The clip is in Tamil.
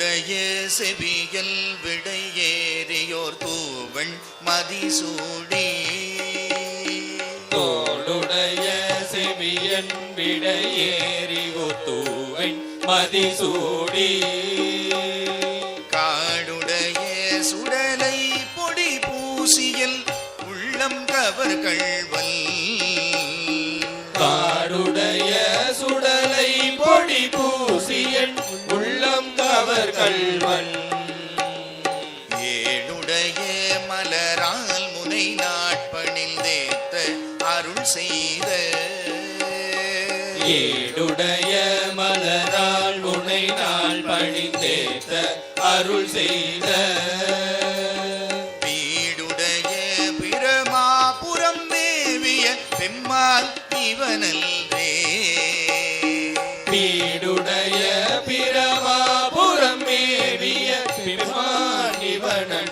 காடுடைய செவியல் விடையேறியோர் தூவண் மதிசூடி. தோளுடைய செவியன் விடையேறி ஒத்துவன் மதிசூடி. காடுடைய சுடலை பொடி பூசியல் உள்ளம் கவர் கள்வல் காடுடைய சுடலை பொடி பூசியன் கவர் கல்வன் ஏழுடைய மலரால் முனை நாட்பணில் தேத்த அருள் செய்த. ஏழுடைய மலரால் முனை நாள் பணிந்தேத்த அருள் செய்த. வீடுடைய பிரமாபுரம் தேவிய பெம்மால் இவனல்வே शरणं